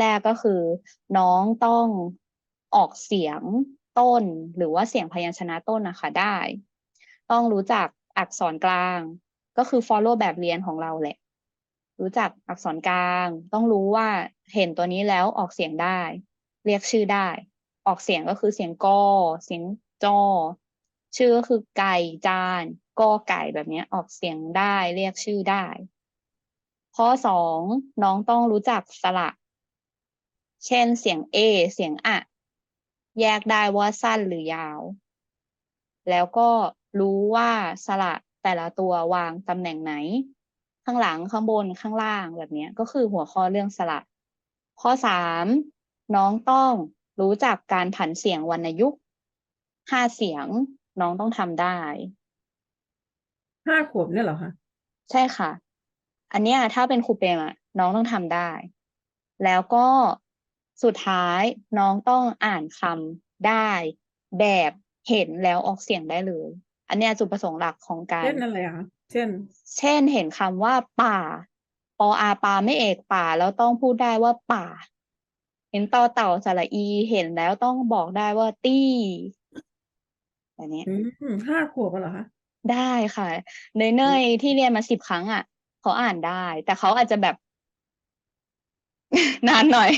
แรกก็คือ น้องต้องออกเสียงต้น หรือว่าเสียงพยัญชนะต้นนะคะได้ ต้องรู้จักอักษรกลาง ก็คือ follow แบบเรียนของเราแหละ รู้จักอักษรกลาง ต้องรู้ว่าเห็นตัวนี้แล้วออกเสียงได้ เรียกชื่อได้ ออกเสียงก็คือเสียงกอเสียงจอชื่อก็คือไก่จานกอไก่แบบนี้ออกเสียงได้ เรียกชื่อได้ ข้อสองน้องต้องรู้จักสระ เช่นเสียงเอเสียงอะ แยกได้ว่าสั้นหรือยาว แล้วก็รู้ว่าสระแต่ละตัววางตำแหน่งไหน ข้างหลังข้างบนข้างล่างแบบเนี้ยก็คือหัวข้อเรื่องสระ ข้อสามน้องต้องรู้จักการผันเสียงวรรณยุกต์ห้าเสียงน้องต้องทำได้ห้าขวบเนี่ยเหรอคะใช่ค่ะ อันเนี้ยถ้าเป็นครูเปรมอะน้องต้องทำได้ แล้วก็ สุดท้ายน้องต้องอ่านคำได้ แบบเห็นแล้วออกเสียงได้เลย อันเนี้ยจุดประสงค์หลักของการเช่นอะไรอะคะเช่น เช่นเห็นคำว่าป่าปออาปาไม่เอกป่าแล้วต้องพูดได้ว่าป่า เห็นต่อเต่าสระอีเห็นแล้วต้องบอกได้ว่าตี้แบบนี้อืมห้าขวบอะเหรอคะได้ค่ะเนยเนยที่เรียนมาสิบครั้งอะเขาอ่านได้ แต่เขาอาจจะแบบ นานหน่อย